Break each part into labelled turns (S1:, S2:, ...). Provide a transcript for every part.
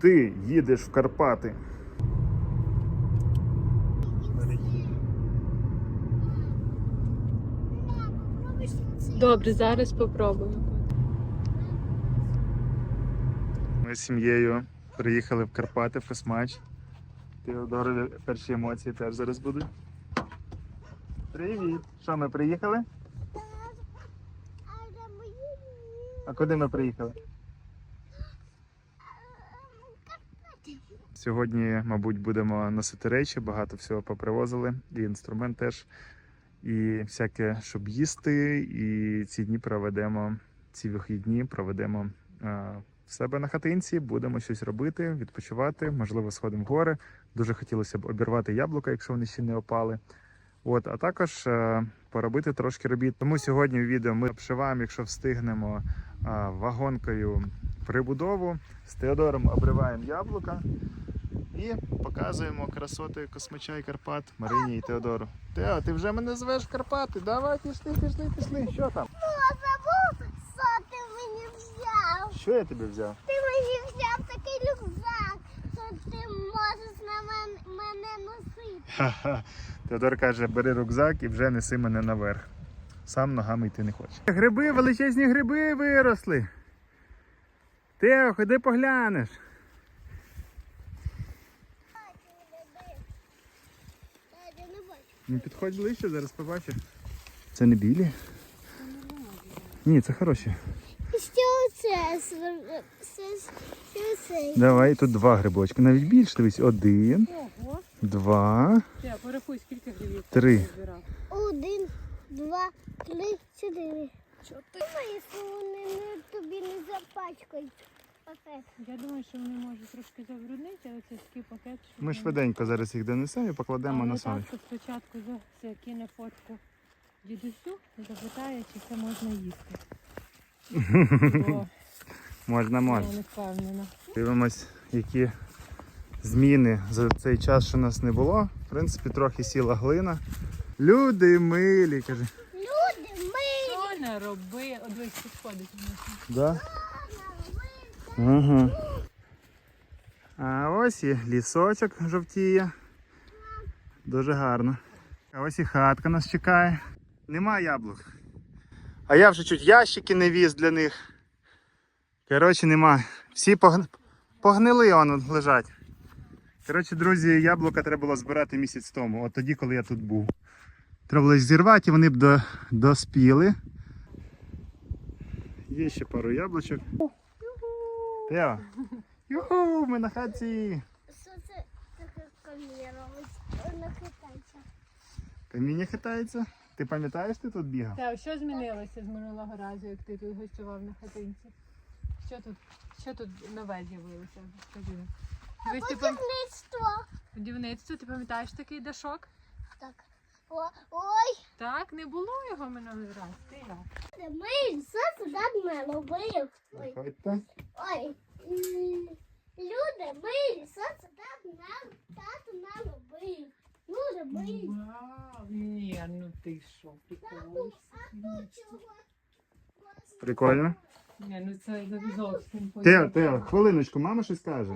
S1: Ти їдеш в Карпати.
S2: Добре, зараз попробуємо.
S1: Ми з сім'єю приїхали в Карпати в космач. Теодорові перші емоції теж зараз будуть. Привіт! Що ми приїхали? А куди ми приїхали? Сьогодні, мабуть, будемо носити речі, багато всього попривозили, і інструмент теж, і всяке, щоб їсти. І ці дні проведемо, ці вихідні проведемо е, в себе на хатинці, будемо щось робити, відпочивати, можливо, сходимо в гори. Дуже хотілося б обірвати яблука, якщо вони ще не опали. От, а також е, поробити трошки робіт. Тому сьогодні в відео ми обшиваємо, якщо встигнемо, е, вагонкою прибудову. З Теодором обриваємо яблука і показуємо красоти космича і Карпат Марині і Теодору. Тео, ти вже мене звеш в Карпати? Давай, пішли, пішли, пішли. Що там?
S3: Ну, забув, що ти мені взяв.
S1: Що я тобі взяв?
S3: Ти мені взяв такий рюкзак, що ти можеш на мен- мене носити.
S1: Ха-ха. Теодор каже, бери рюкзак і вже неси мене наверх. Сам ногами йти не хоче. Гриби, величезні гриби виросли. Тео, ходи поглянеш.
S3: Я не.
S1: Не підходь ближче, зараз побачиш. Це не білі? Ні, це хороші.
S3: І що це? Що?
S1: Давай, тут два грибочки. Навіть більше, дивись. Один,
S2: Ого,
S1: два,
S2: я порахуй, скільки гривів
S1: Три.
S3: Один, два, три, чотири. Думаю, що вони не, тобі не запачкають пакет.
S2: Я думаю, що вони можуть трошки забруднити, але це такий пакет. що
S1: Ми
S2: вони-
S1: швиденько зараз їх донесемо і покладемо
S2: Але
S1: на сонечко.
S2: татко спочатку за- кине фотку дідусю і запитає, чи це можна їсти. Бо
S1: Можна,
S2: я
S1: можна.
S2: не впевнена.
S1: Дивимось, які зміни за цей час, що нас не було. В принципі, трохи сіла глина. Люди милі, каже.
S3: Люди, ми
S2: Що не роби? Дивись, підходить.
S1: Да? Ага. А ось і лісочок жовтіє. Дуже гарно. А ось і хатка нас чекає. Нема яблук. А я вже чуть ящики не віз для них. Коротше, нема. Всі погн... погнили он лежать. Коротше, друзі, яблука треба було збирати місяць тому, от тоді, коли я тут був. Треба було зірвати, і вони б до... доспіли. Є ще пару яблучок. Тео. Юху, ми на хаті.
S3: що це таке камера? Вона хитається.
S1: Каміння хитається. Ти пам'ятаєш, ти тут бігав?
S2: Та що змінилося з минулого разу, як ти тут гостював на хатинці? Що тут, що тут нове з'явилося? Скажи. Дивись, ти пам...
S3: Будівництво.
S2: будівництво, ти пам'ятаєш такий дашок?
S3: Так. О, ой,
S2: Так, не було його минулий раз. Ти як?
S3: ми що це так не робив? Ой,
S1: Заходьте.
S3: ой. М, Люди, ми що це нам тато не робив? Люди, ми.
S2: Вау, ні, ну ти що, прикол.
S3: А то чого?
S1: Прикольно.
S2: Ні, ну це зовсім
S1: Тео, Тео, хвилиночку, мама щось каже.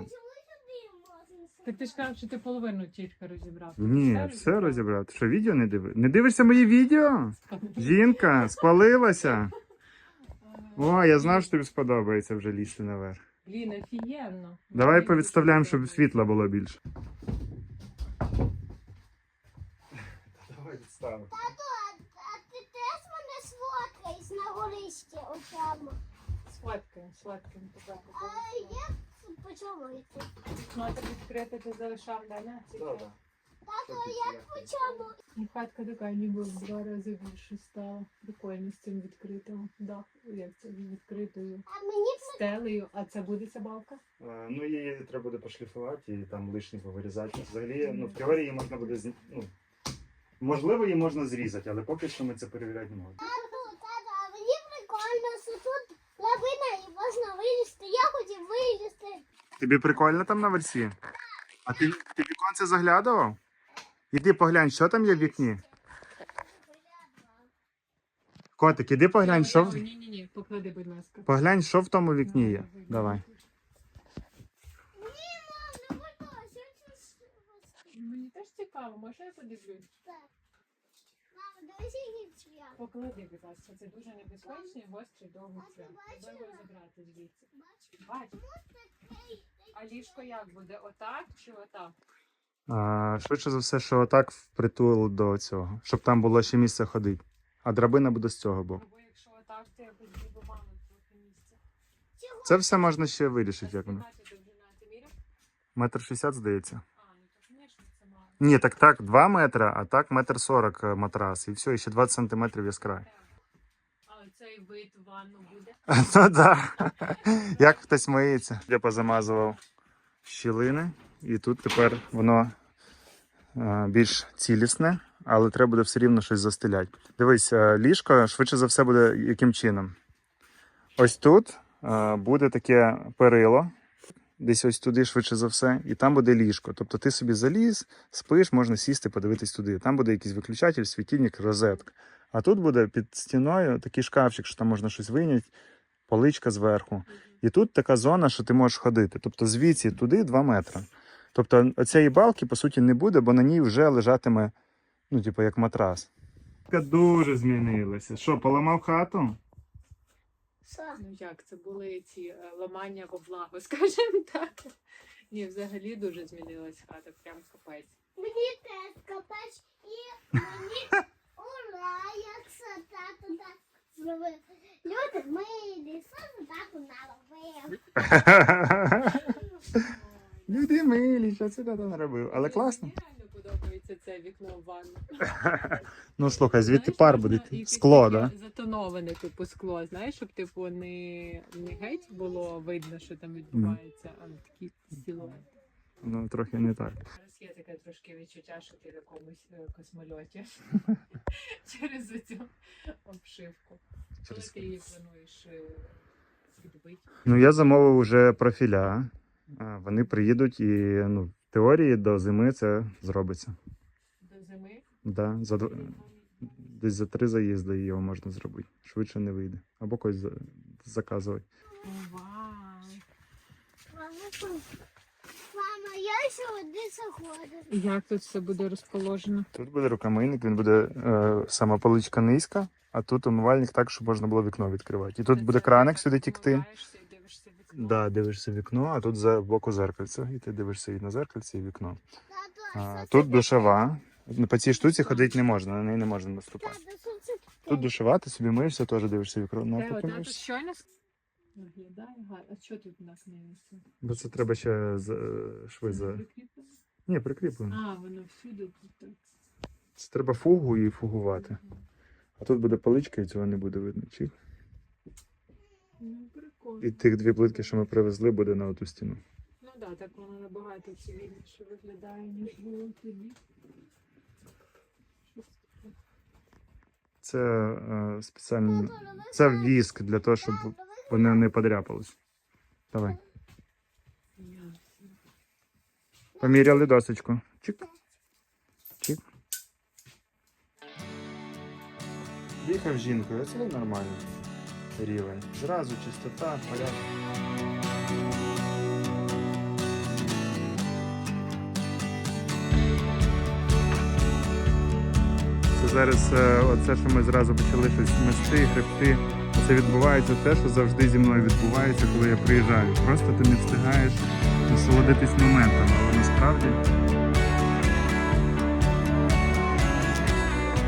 S2: Так ти ж кажеш, що ти половину тільки розібрав.
S1: Ні, все розібрав. Ти що, відео не дивишся? Не дивишся мої відео? Жінка, спалилася. О, я знав, що тобі сподобається вже лізти наверх.
S2: Блін, офігенно.
S1: Давай повідставляємо, щоб світла було більше. Давай відставимо.
S3: Тато, а, ти теж мене сфоткаєш на горищі отам?
S2: Сладким, сладким тебе.
S3: Почалося?
S2: Ну, а так відкрити ти залишав, да, на
S3: Тато, як почало?
S2: І хатка така ніби в два рази більше стала. Прикольно з цим відкритим. Да, як це відкритою
S3: А мені
S2: стелею. А це буде собака?
S1: Е, Ну, її треба буде пошліфувати і там лишні повирізати. Взагалі, ну, в теорії її можна буде зні- ну, можливо, її можна зрізати, але поки що ми це перевіряти не можемо.
S3: Тату, тато, а мені прикольно, що тут лавина і можна вилізти. Я хотів вилізти.
S1: Тобі прикольно там на версі? А ти ти віконце заглядував? Іди поглянь, що там є в вікні. Котик, іди поглянь, що. в-
S2: Ні, ні, ні, поклади, будь ласка.
S1: Поглянь, що в тому вікні є. Давай.
S2: Мені теж цікаво, може я подивлюсь? Поклади, будь ласка, це дуже небезпечний, гострий довгий цвях. Треба його забрати звідси.
S3: Бачиш?
S2: А ліжко як буде? Отак чи отак?
S1: А, швидше за все, що отак впритул до цього, щоб там було ще місце ходити. А драбина буде з цього боку.
S2: Або якщо отак, то я хотів би мами трохи місця.
S1: Це все можна ще вирішити, як воно. Метр шістдесят, здається.
S2: А, ну то, звісно, це мало.
S1: Ні, так так, 2 метри, а так метр сорок е, матрас. І все, і ще 20 сантиметрів яскрай.
S2: Але цей вид ванну буде.
S1: Ну так. Як хтось миється. Я позамазував щілини, і тут тепер воно е, більш цілісне, але треба буде все рівно щось застеляти. Дивись, е, ліжко швидше за все буде яким чином. Ось тут е, буде таке перило, десь ось туди, швидше за все, і там буде ліжко. Тобто ти собі заліз, спиш, можна сісти, подивитись туди. Там буде якийсь виключатель, світильник, розетка. А тут буде під стіною такий шкафчик, що там можна щось вийняти, поличка зверху. І тут така зона, що ти можеш ходити. Тобто звідси туди 2 метри. Тобто оцієї балки, по суті, не буде, бо на ній вже лежатиме, ну, типу, як матрас. Дуже змінилося. Що, поламав хату?
S2: Ну як, це були ці е, ламання во благо, скажімо так. Ні, взагалі дуже змінилась хата, прям капець.
S3: Мені теж копач і мені ура, як це тато так зробив. Люди милі, що тату наробив.
S1: Люди милі, що це тато наробив. Але класно.
S2: Подобається це вікно в ванну.
S1: Ну слухай, звідти
S2: Знаєш,
S1: пар
S2: можна
S1: буде.
S2: якесь
S1: Скло,
S2: таке
S1: да?
S2: Затоноване, типу, скло, знаєш, щоб типу не, не геть було видно, що там відбувається, а такі силуети.
S1: Ну, трохи не так.
S2: Зараз є таке трошки відчуття, що ти в якомусь е, космольоті через цю обшивку. Коли ти її плануєш е, відбити?
S1: Ну, я замовив уже профіля. А, Вони приїдуть і ну, теорії до зими це зробиться.
S2: До зими?
S1: Да, за, дв- десь за три заїзди його можна зробити. Швидше не вийде. Або когось за- заказувати.
S3: Мама, я сьогодні заходжу.
S2: Як тут все буде розположено?
S1: Тут буде рукомийник, він буде е, сама поличка низька, а тут умивальник так, щоб можна було вікно відкривати. І тут буде краник сюди тікти. Да, дивишся в вікно, а тут за боку зеркальце. І ти дивишся і на зеркальце, і вікно. А, тут. Ну, По цій штуці ходити не можна, на неї не можна наступати. Тут душова, ти собі миєшся, теж дивишся в вікно. Ну, потім
S2: одна тут щойно виглядає гарно. А що тут у нас не місце?
S1: Бо це треба ще за- е, шви за.
S2: Прикріплено?
S1: Ні, прикріплено.
S2: А, воно всюди тут так.
S1: Це треба фугу і фугувати. А тут буде паличка, і цього не буде видно. Чих.
S2: Ну, прикольно.
S1: І тих дві плитки, що ми привезли, буде на оту стіну.
S2: Ну так, да, так воно набагато цивільніше виглядає, ніж було тоді.
S1: Це е, спеціально. Це віск для того, щоб вони не подряпались. Давай. Поміряли досочку. Чик. Чик. Їхав жінкою, це нормально. Рівень. Зразу чистота, порядок. Це зараз е, оце, що ми зразу почали щось мести, гребти. Це відбувається те, що завжди зі мною відбувається, коли я приїжджаю. Просто ти не встигаєш насолодитись моментом, але насправді.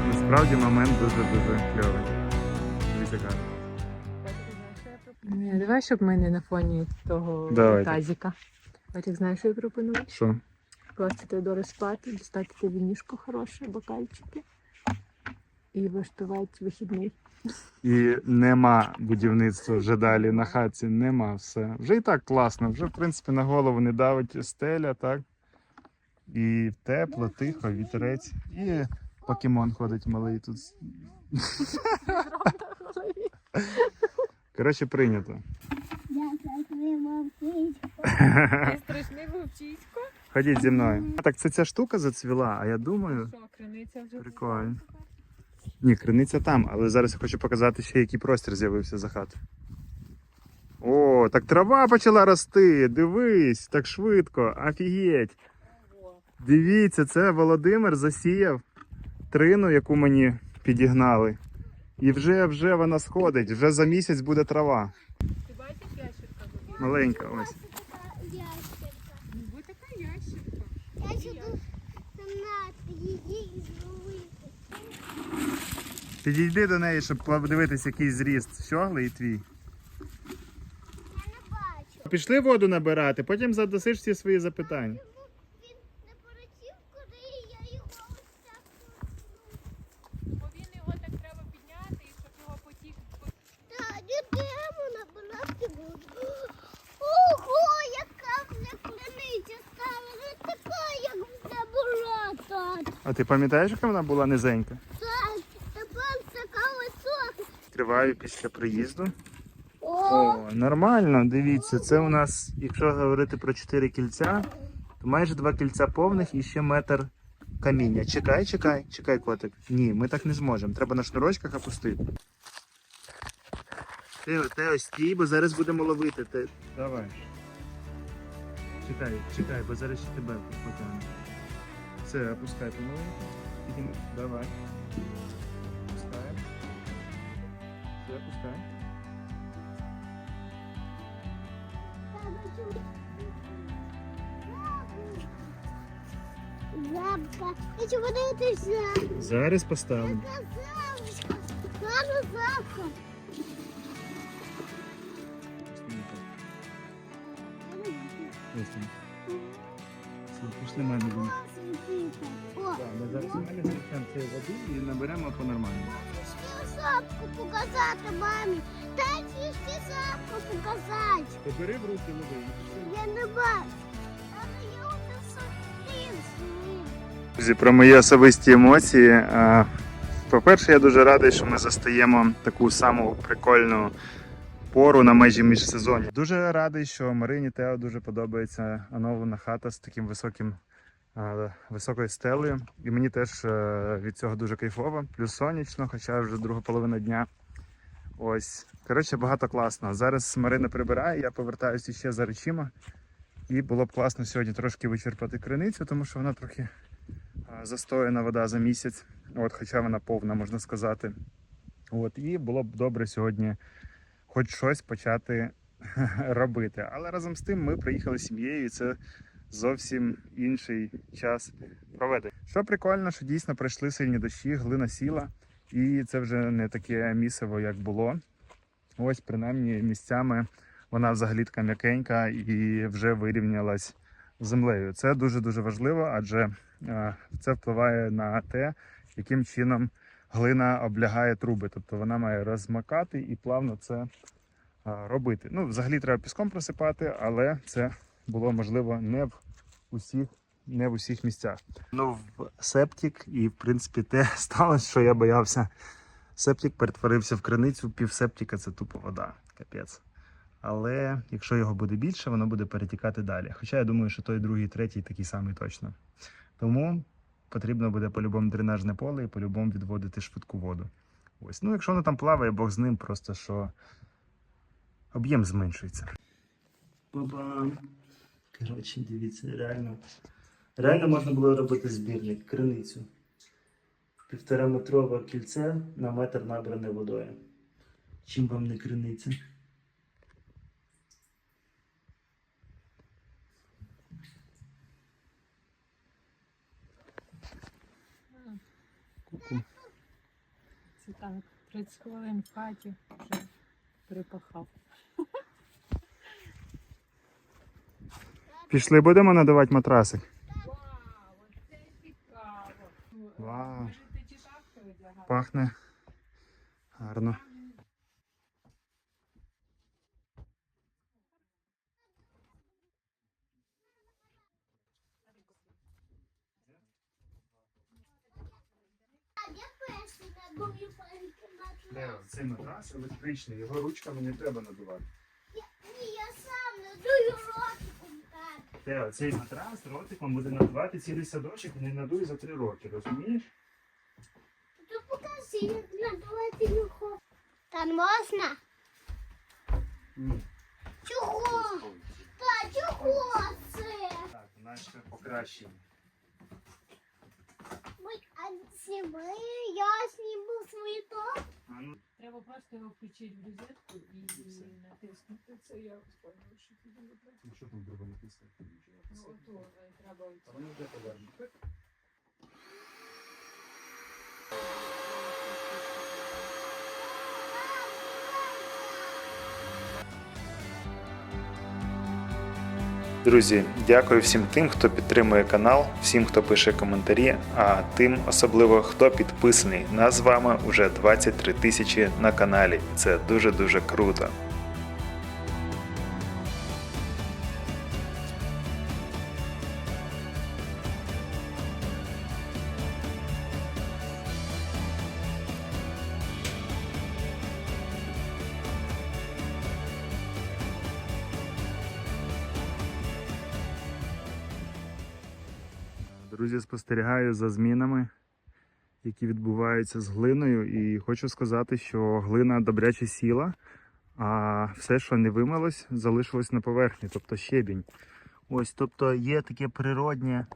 S1: Насправді момент дуже-дуже кльовий. Дивіться
S2: Давай, щоб ми не на фоні того
S1: Давайте.
S2: тазіка. Отак знаєш, що я пропоную?
S1: Що?
S2: Класти Теодори спати, дістати тобі ніжко хороше, бокальчики і влаштувати вихідний.
S1: І нема будівництва вже далі на хатці, нема все. Вже і так класно, вже в принципі на голову не давить стеля, так? І тепло, тихо, вітерець. І покемон ходить малий тут. Коротше, прийнято.
S3: Не
S2: страшний вовчисько?
S1: Ходіть зі мною. А так це ця штука зацвіла, а я думаю.
S2: Що, криниця вже
S1: Прикольно. Ні, криниця там, але зараз я хочу показати ще, який простір з'явився за хатою. О, так трава почала рости. Дивись, так швидко, офігеть. Дивіться, це Володимир засіяв трину, яку мені підігнали. І вже вже вона сходить, вже за місяць буде трава.
S2: Ти бачиш ящерка?
S1: Маленька ось.
S3: Ось така ящерка.
S2: Ось така ящерка.
S3: Я її зловити.
S1: Підійди до неї, щоб подивитись, який зріст. Щогли і твій.
S3: Я не бачу.
S1: Пішли воду набирати, потім задасиш всі свої запитання.
S3: Чому він не полетів, куди я його ось так
S2: Бо він його так треба підняти, і щоб його потік.
S3: Та йдемо набирати воду. Ого, яка в них криниця стала. Не така, як вже була так.
S1: А ти пам'ятаєш, яка вона була низенька?
S3: Так, тепер така висока.
S1: Триваю після приїзду. О, нормально, дивіться, це у нас, якщо говорити про 4 кільця, то майже два кільця повних і ще метр каміння. Чекай, чекай, чекай, котик. Ні, ми так не зможемо. Треба на шнурочках опустити. Ти, ти ось стій, бо зараз будемо ловити. Ти... Давай. Чекай, чекай, бо зараз ще тебе потягне. Все, опускай. Підійми. Давай. Опускай. Все, опускай.
S3: Жабка. Хочу подивитися.
S1: Зараз поставимо.
S3: Красавчика. Гарна жабка.
S1: Ось. Все, пішли мене Так, ми у мене зачем цієї води і наберемо по нормальному.
S3: жабку показати мамі. Дайте ще жабку показати.
S1: То бери в руки лови.
S3: Я не бачу.
S1: Друзі, про мої особисті емоції. По-перше, я дуже радий, що ми застаємо таку саму прикольну пору на межі міжсезоння. Дуже радий, що Марині Тео дуже подобається оновлена хата з таким високим. А, Високою стелею, і мені теж е, від цього дуже кайфово. Плюс сонячно, хоча вже друга половина дня. Ось. Коротше, багато класно. Зараз Марина прибирає, я повертаюся ще за речима. І було б класно сьогодні трошки вичерпати криницю, тому що вона трохи застояна вода за місяць, от, хоча вона повна, можна сказати. От, і було б добре сьогодні хоч щось почати робити. Але разом з тим ми приїхали з сім'єю, і це зовсім інший час проведення. Що прикольно, що дійсно прийшли сильні дощі, глина сіла, і це вже не таке місиво, як було. Ось, принаймні, місцями вона взагалі така м'якенька і вже вирівнялась землею. Це дуже дуже важливо, адже е, це впливає на те, яким чином глина облягає труби. Тобто вона має розмакати і плавно це е, робити. Ну, взагалі треба піском просипати, але це було можливо не в усіх. Не в усіх місцях. Ну, в септик, і в принципі те сталося, що я боявся. Септик перетворився в криницю, пів септика це тупо вода. Капець. Але якщо його буде більше, воно буде перетікати далі. Хоча я думаю, що той другий, третій такий самий точно. Тому потрібно буде по-любому дренажне поле і по-любому відводити швидку воду. Ось. Ну, якщо воно там плаває, Бог з ним, просто що об'єм зменшується. Бабам. Коротше, дивіться, реально. Реально можна було робити збірник, криницю. Півтораметрове кільце на метр набране водою. Чим вам не криниця? Ку-ку.
S2: Це так, 30 хвилин в хаті вже припахав.
S1: Пішли, будемо надавати матрасик.
S2: Вау.
S1: Пахне гарно. Лео, цей матрас електричний, його ручками не треба надувати. те, оцей матрас ротиком буде надувати цілий садочок, не надує за три роки, розумієш?
S3: То покажи, як надувати його. Та можна?
S1: Ні.
S3: Чого? Та чого це?
S1: Так, наше покращення. Ой, а
S3: зніми, я сніму.
S2: Просто його включити в розетку і натиснути. Це я поняла, що це буде.
S1: Ну що там треба натиснути?
S2: Ну, ото е, треба А
S1: Вони вже повернуть. Друзі, дякую всім тим, хто підтримує канал, всім, хто пише коментарі, а тим особливо, хто підписаний. Нас з вами вже 23 тисячі на каналі. Це дуже дуже круто. Друзі, спостерігаю за змінами, які відбуваються з глиною, і хочу сказати, що глина добряче сіла, а все, що не вимилось, залишилось на поверхні, тобто щебінь. Ось, тобто є таке природнє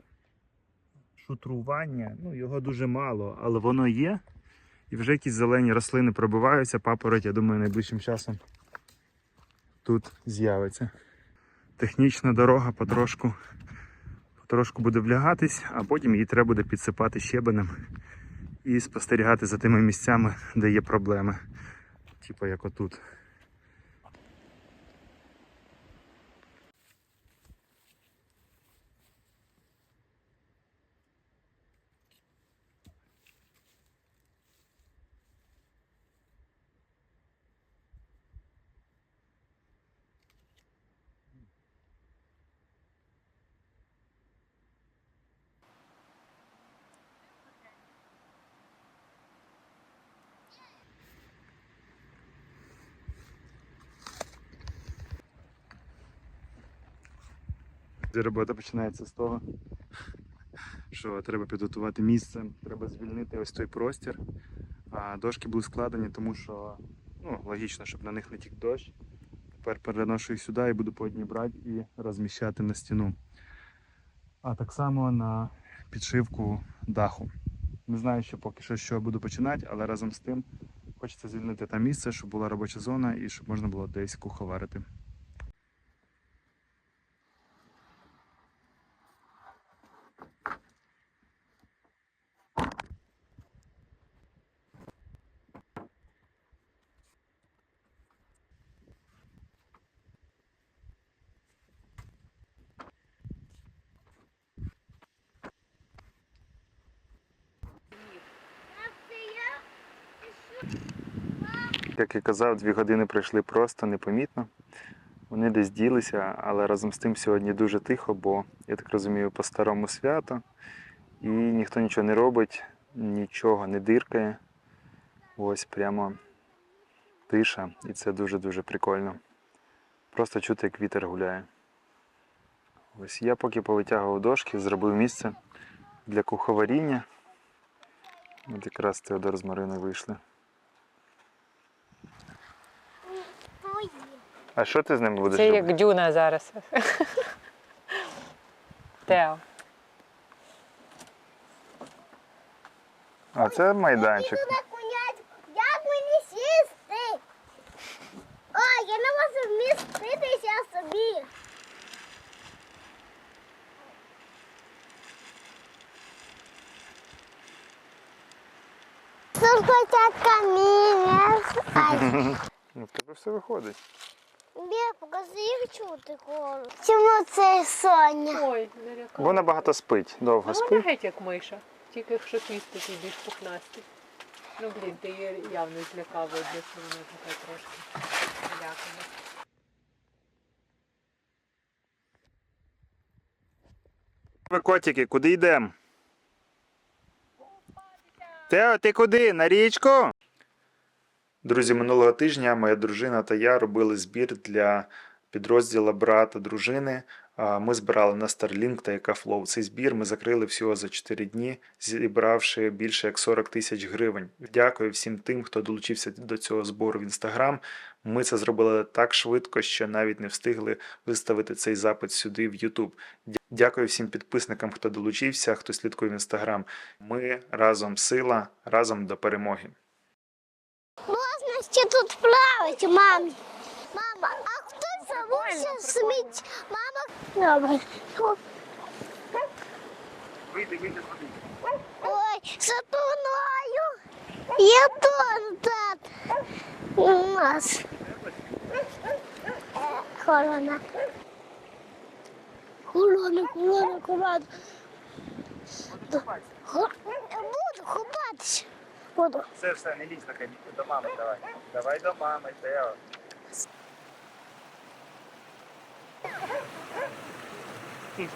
S1: шутрування, ну його дуже мало, але воно є. І вже якісь зелені рослини пробиваються, папороть, я думаю, найближчим часом тут з'явиться. Технічна дорога потрошку трошку буде влягатись, а потім її треба буде підсипати щебенем і спостерігати за тими місцями, де є проблеми. Типу як отут. Робота починається з того, що треба підготувати місце, треба звільнити ось той простір. А дошки були складені, тому що ну, логічно, щоб на них не тік дощ. Тепер переношу їх сюди і буду по одній брати і розміщати на стіну. А так само на підшивку даху. Не знаю, ще поки що, що буду починати, але разом з тим хочеться звільнити там місце, щоб була робоча зона і щоб можна було десь куховарити. Як я казав, дві години пройшли просто непомітно. Вони десь ділися, але разом з тим сьогодні дуже тихо, бо я так розумію, по старому свято. І ніхто нічого не робить, нічого не диркає. Ось прямо тиша, і це дуже-дуже прикольно. Просто чути, як вітер гуляє. Ось я поки повитягував дошки, зробив місце для куховаріння. От якраз Теодор з Марини вийшли. А що ти з ними будеш
S2: Це
S1: робити?
S2: як дюна зараз. Тео.
S1: А це майданчик.
S3: Іду на конячку. Як мені сісти? А, я не можу вміститися собі. Тут хотят каміння. Ай,
S1: Ну, в тебе все виходить.
S3: Бі, покажи, як чути голос. Чому це Соня?
S2: Ой, не лякай.
S1: Вона багато спить, довго
S2: Ну, вона
S1: спить.
S2: геть як миша. Тільки якщо хвіст такий більш пухнастий. Ну, блін, ти її явно злякав, що вона така трошки злякана.
S1: Ви котики, куди йдемо? Тео, ти куди? На річку? Друзі, минулого тижня моя дружина та я робили збір для підрозділу брата дружини. Ми збирали на Starlink та EcoFlow. Цей збір ми закрили всього за 4 дні, зібравши більше як 40 тисяч гривень. Дякую всім тим, хто долучився до цього збору в Instagram. Ми це зробили так швидко, що навіть не встигли виставити цей запит сюди в YouTube. Дякую всім підписникам, хто долучився, хто слідкує в інстаграм. Ми разом сила, разом до перемоги.
S3: Ще тут плавати, мам. Мама, а хто забувся сміть? Мама. Добре.
S1: Вийди, вийди,
S3: Ой, затонаю. Я тоже так. У нас. Корона. Корона, корона, корона. Буду ховатися. Буду.
S1: Все, все, не лізь на камінь, до мами давай. Давай до мами, Тео.
S2: Тобі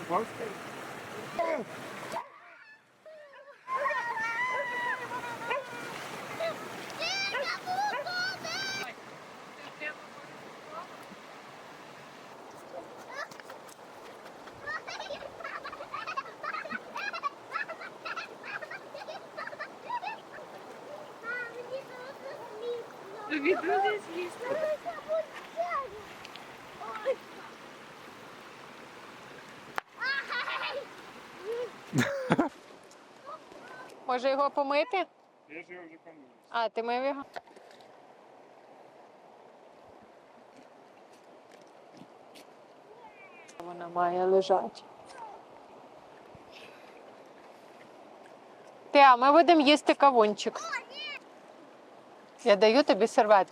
S2: Може його помити?
S1: Я ж його вже помив.
S2: А, ти мив його? Вона має лежати. Ти, а ми будемо їсти кавунчик. Я даю тобі сервет.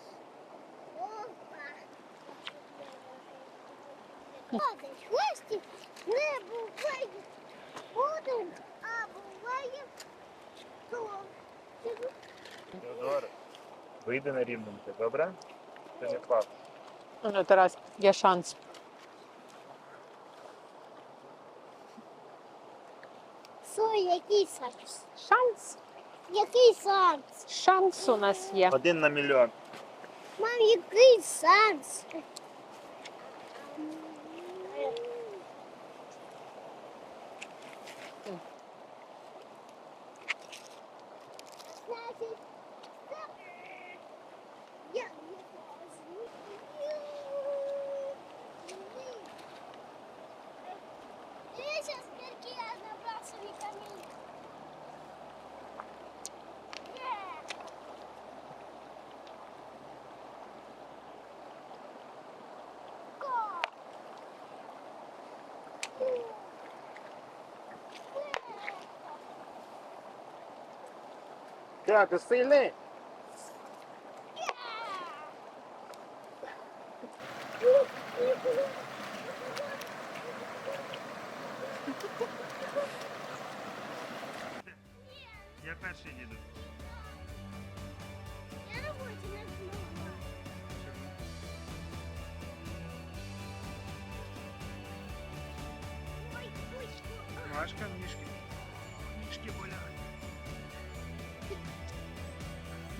S1: вийди на рівненьке, добре? Ти не впав.
S2: Ну, Тарас, є шанс.
S3: Що, який санс?
S2: Шанс.
S3: Який санс?
S2: Шанс у нас є.
S1: Один на мільйон.
S3: Мам, який санс? Значить, Так,
S1: ти сильний. Я перший їду.
S3: Я на воді не змогла. Ой, ой, ой.
S1: Машка, ніжки.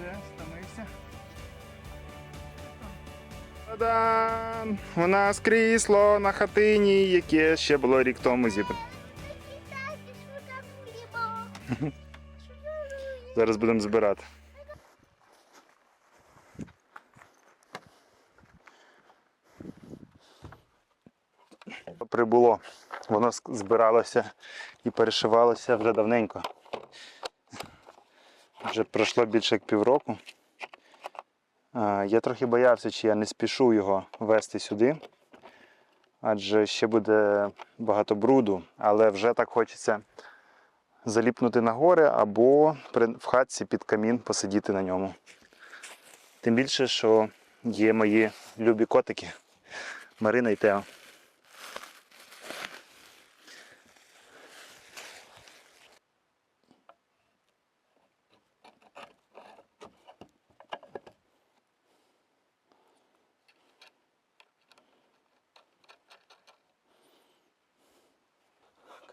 S1: Все, стомився. Та-дам! У нас крісло на хатині, яке ще було рік тому зібрано. Зараз будемо збирати. Прибуло. Воно збиралося і перешивалося вже давненько. Вже пройшло більше як півроку. Я трохи боявся, чи я не спішу його вести сюди, адже ще буде багато бруду, але вже так хочеться заліпнути на гори або в хатці під камін посидіти на ньому. Тим більше, що є мої любі котики Марина і Тео.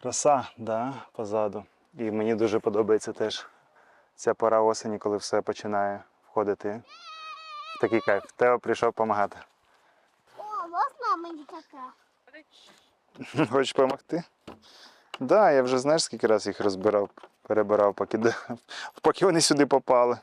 S1: Краса, да, позаду. І мені дуже подобається теж ця пора осені, коли все починає входити в такий кайф. Тео прийшов допомагати.
S3: О, можна мені така?
S1: Хочеш допомогти? Так, да, я вже знаєш, скільки разів їх розбирав, перебирав, поки, поки вони сюди попали.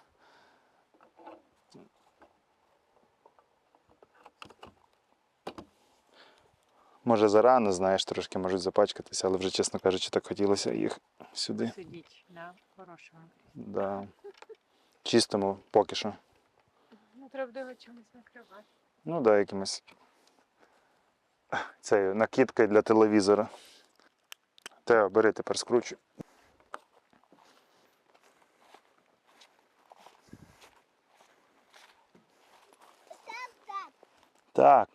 S1: Може зарано, знаєш, трошки можуть запачкатися, але вже, чесно кажучи, так хотілося їх сюди.
S2: Сидіть на хорошому.
S1: Да. Чистому поки що.
S2: Ну, треба буде чимось накривати.
S1: Ну да, якимось. Це накидкою для телевізора. Тео, бери тепер скручу. Так.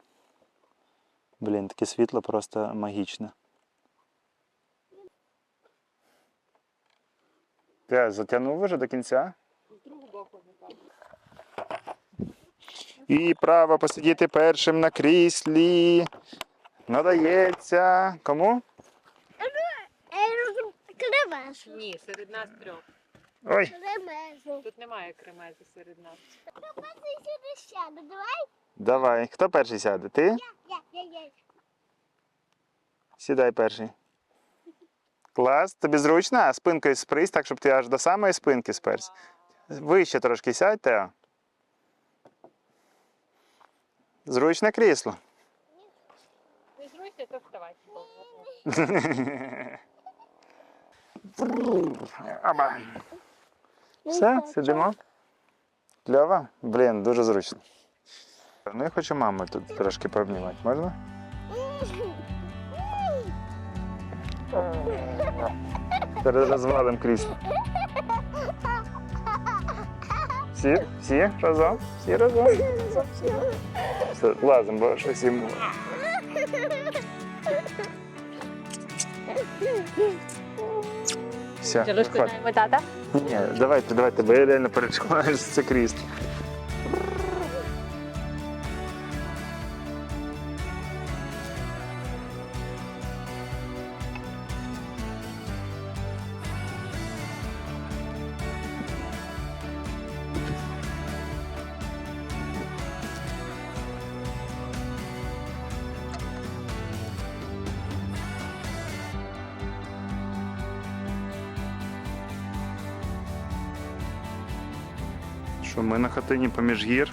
S1: Блін, таке світло просто магічне. Ти затягнув вже до кінця?
S2: З другого боку, напевно.
S1: І право посидіти першим на кріслі. Надається. Кому?
S2: Ні, серед нас трьох.
S1: Ой,
S3: Кремезу.
S2: Тут немає кремезу серед нас.
S3: Кремезу сюди сяду. Давай.
S1: давай. Хто перший сяде? Ти?
S3: Я, я, я.
S1: Сідай перший. Клас, тобі зручно, а спинкою спрись, так, щоб ти аж до самої спинки сперся. Вище трошки сядь, Тео. Зручне крісло.
S2: Не зруйся, то вставай.
S1: Аба. Все, сидимо. Кльово? Блін, дуже зручно. Ну я хочу маму тут трошки пообнімати, можна? Перед розвалом крісла. Всі? Всі разом? Всі разом? Разом, всі разом. Все, лазимо, бо щось йому. Все,
S2: Чоловічку тата?
S1: Ні, давайте, давайте, бо я реально переживаю, що це крісло. Хатині поміж гір.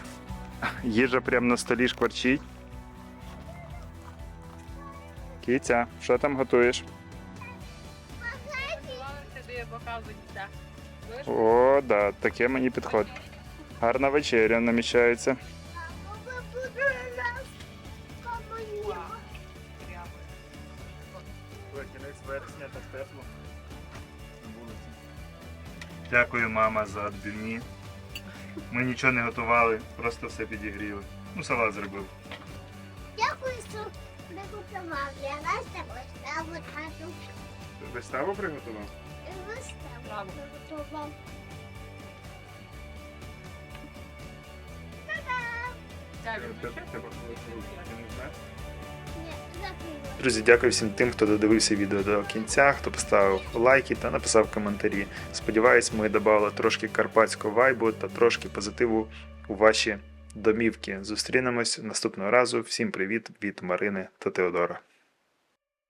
S1: Їжа прямо на столі шкварчить. Кіця, що там готуєш? О, да, таке мені підходить. Гарна вечеря намічається. Дякую, мама, за відбивні. Ми нічого не готували, просто все підігріли. Ну, салат зробив.
S3: Дякую, що приготував для нас та поставив хату.
S1: Виставу приготував?
S3: Виставу
S2: Браво.
S3: приготував. Та-дам!
S2: Так,
S3: Ні, закрила.
S1: Друзі, дякую всім тим, хто додивився відео до кінця, хто поставив лайки та написав коментарі. Сподіваюсь, ми додали трошки карпатського вайбу та трошки позитиву у ваші домівки. Зустрінемось наступного разу. Всім привіт від Марини та Теодора.